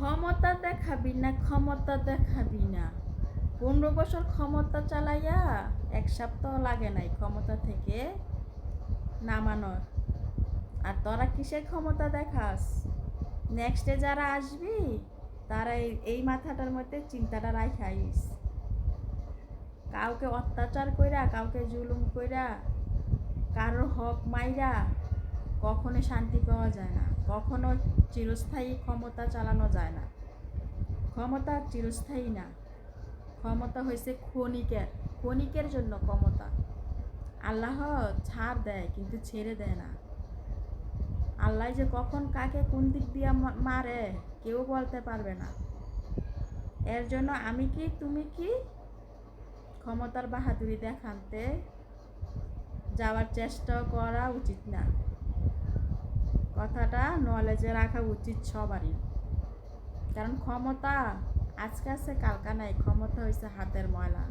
ক্ষমতা দেখাবি না ক্ষমতা দেখাবি না? পনেরো বছর ক্ষমতা চালাইয়া এক সপ্তাহ লাগে নাই ক্ষমতা থেকে নামানোর। আর তোরা কিসের ক্ষমতা দেখাস? নেক্সটে যারা আসবি, তারা এই- মাথাটার মধ্যে চিন্তাটা রাখাইস কাউকে অত্যাচার কইরা, কাউকে জুলুম কইরা, কারোর হক মাইরা কখনো শান্তি পাওয়া যায় না কখনো চিরস্থায়ী ক্ষমতা চালানো যায় না। ক্ষমতা চিরস্থায়ী না, ক্ষমতা হয়েছে ক্ষণিকের ক্ষণিকের জন্য ক্ষমতা। আল্লাহ ছাড় দেয় কিন্তু ছেড়ে দেয় না। আল্লাহ যে কখন কাকে কোন দিক দিয়ে মারে কেউ বলতে পারবে না। এর জন্য আমি কি, তুমি কি ক্ষমতার বাহাদুরি দেখানতে যাওয়ার চেষ্টা করা উচিত না। কথাটা নলেজে রাখা উচিত সবারই। কারণ ক্ষমতা আজকে আছে, কালকা নাই। ক্ষমতা হয়েছে হাতের ময়লা।